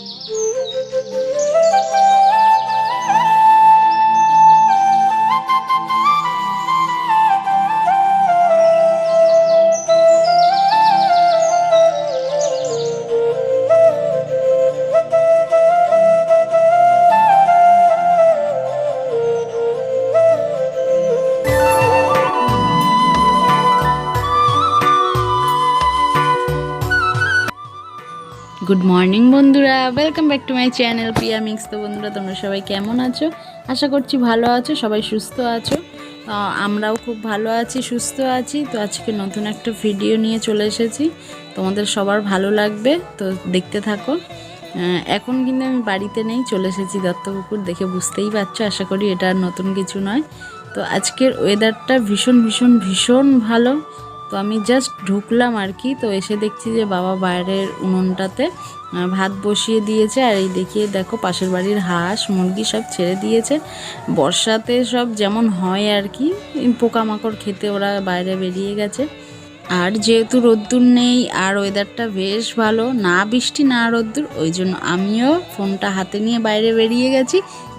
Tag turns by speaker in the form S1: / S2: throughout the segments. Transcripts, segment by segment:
S1: Thank you. Good morning বন্ধুরা welcome back to my channel Priya mix তো বন্ধুরা, তোমরা সবাই কেমন আছো? আশা করছি ভালো আছো, সবাই সুস্থ আছো। আমরাও খুব ভালো আছি, সুস্থ আছি। তো আজকে নতুন একটা ভিডিও নিয়ে চলে এসেছি। তোমাদের সবার ভালো লাগবে, তো দেখতে থাকো। এখন কিন্তু আমি বাড়িতে নেই, চলে এসেছি দত্তপুকুর, দেখে বুঝতেই পারছ, আশা করি এটা নতুন কিছু নয়। তো আজকের ওয়েদারটা ভীষণ ভীষণ ভীষণ ভালো। তো আমি জাস্ট ঢুকলাম আর কি। তো এসে দেখছি যে বাবা বাইরের উনুনটাতে ভাত বসিয়ে দিয়েছে। আর এই দেখিয়ে দেখো পাশের বাড়ির হাঁস, মুরগি সব ছেড়ে দিয়েছে। বর্ষাতে সব যেমন হয় আর কি পোকামাকড় খেতে ওরা বাইরে বেরিয়ে গেছে। আর যেহেতু রোদ্দুর নেই আর ওয়েদারটা বেশ ভালো, না বৃষ্টি, না রোদ্দুর, ওই জন্য আমিও ফোনটা হাতে নিয়ে বাইরে বেরিয়ে গেছি।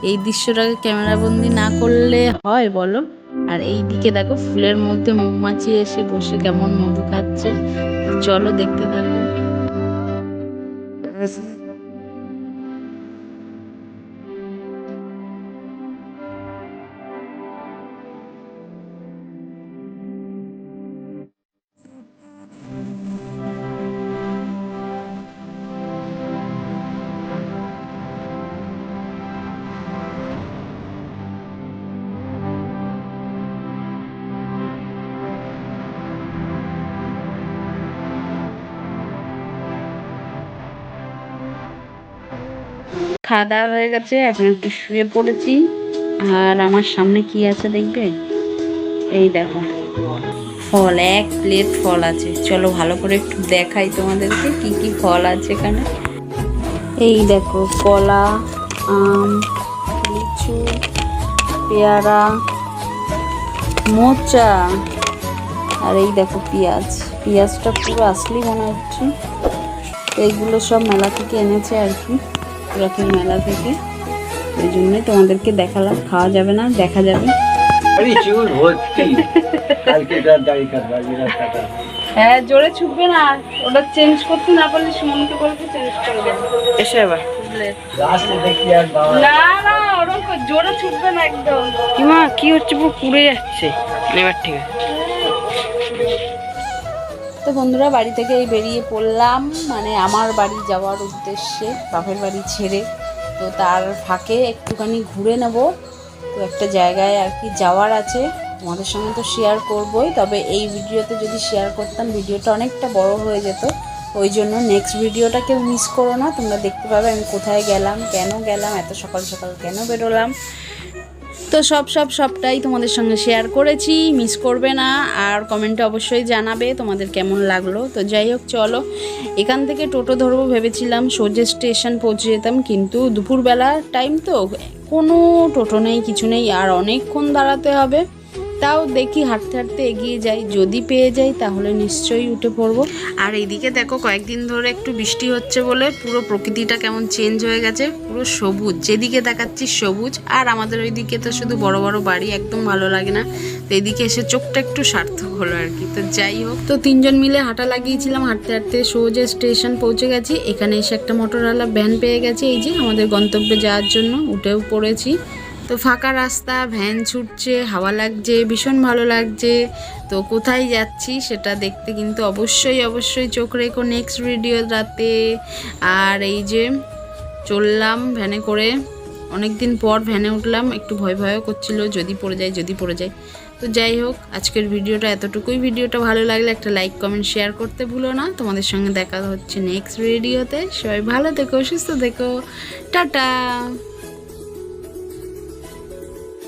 S1: এই দৃশ্যটাকে ক্যামেরাবন্দি না করলে হয় বলো? আর এই দিকে দেখো ফুলের মধ্যে মৌমাছি এসে বসে কেমন মধু খাচ্ছে। চলো দেখতে থাকো। খাওয়া দাওয়া হয়ে গেছে, এখন একটু শুয়ে পড়েছি। আর আমার সামনে কি আছে দেখবে? এই দেখো। ফল, এক প্লেট ফল আছে। চলো ভালো করে একটু দেখাই তোমাদেরকে কি কি ফল আছে এখানে। এই দেখো, কলা, আম, লিচু, পেয়ারা, মোচা, আর এই দেখো পেঁয়াজ। পেঁয়াজটা পুরো আসলি মনে হচ্ছে। এইগুলো সব মেলা থেকে এনেছে আর কি। রথের মেলা থেকে। এই জন্যই তোমাদেরকে দেখালাম খাওয়া যাবে না দেখা যাবে। হ্যাঁ জোরে ছুটবে না। ওটা চেঞ্জ করতে না পারলে
S2: এসে
S1: না না জোরে না
S2: কি হচ্ছে পুরে পুড়ে যাচ্ছে। এবার ঠিক আছে।
S1: তো বন্ধুরা, বাড়ি থেকে বেরিয়ে পড়লাম। মানে আমার বাড়ি যাওয়ার উদ্দেশ্যে, বাপের বাড়ি ছেড়ে। তো তার ফাঁকে একটুখানি ঘুরে নেব। তো একটা জায়গায় আর কি যাওয়ার আছে। তোমাদের সঙ্গে তো শেয়ার করবই। তবে এই ভিডিওতে যদি শেয়ার করতাম, ভিডিওটা অনেকটা বড় হয়ে যেত। ওই জন্য নেক্সট ভিডিওটা কেউ মিস করো না। তোমরা দেখতে পাবে আমি কোথায় গেলাম, কেন গেলাম, এত সকাল সকাল কেন বেরোলাম। তো সব সব সবটাই তোমাদের সঙ্গে শেয়ার করেছি মিস করবে না, আর কমেন্টে অবশ্যই জানাবে তোমাদের কেমন লাগল। তো যাই হোক, চলো, এখান থেকে টোটো ধরবো ভেবেছিলাম সোজে স্টেশন পৌঁছে যেতাম, কিন্তু দুপুরবেলা টাইম তো, কোনো টোটো নেই, কিছু নেই, আর অনেকক্ষণ দাঁড়াতে হবে। তাও দেখি হাঁটতে হাঁটতে এগিয়ে যাই। যদি পেয়ে যাই তাহলে নিশ্চয়ই উঠে পড়ব। আর এইদিকে দেখো কয়েকদিন ধরে একটু বৃষ্টি হচ্ছে বলে পুরো প্রকৃতিটা কেমন চেঞ্জ হয়ে গেছে। পুরো সবুজ। যেদিকে দেখাচ্ছি সবুজ আর আমাদের ওইদিকে তো শুধু বড় বড় বাড়ি একদম ভালো লাগে না। তো এইদিকে এসে চোখটা একটু সার্থক হলো আর কি। তো যাই হোক। তো তিনজন মিলে হাঁটা লাগিয়েছিলাম হাঁটতে হাঁটতে সোজা স্টেশন পৌঁছে গেছি। এখানে এসে একটা মোটরওয়ালা ভ্যান পেয়ে গেছে। এই যে আমাদের গন্তব্যে যাওয়ার জন্য উঠেও পড়েছি। তো ফাঁকা রাস্তা, ভ্যান ছুটছে, হাওয়া লাগছে, ভীষণ ভালো লাগছে। তো কোথায় যাচ্ছি সেটা দেখতে কিন্তু অবশ্যই অবশ্যই চোখ রেখো নেক্সট ভিডিও রাতে আর এই যে চললাম ভ্যানে করে অনেক দিন পর ভ্যানে উঠলাম, একটু ভয় ভয়ও করছিল, যদি পড়ে যায়, যদি পড়ে যায়। তো যাই হোক, আজকের ভিডিওটা এতটুকুই। ভিডিওটা ভালো লাগলে একটা লাইক কমেন্ট শেয়ার করতে ভুলো না। তোমাদের সঙ্গে দেখা হচ্ছে নেক্সট ভিডিওতে সবাই ভালো থেকো, সুস্থ থেকো। টাটা!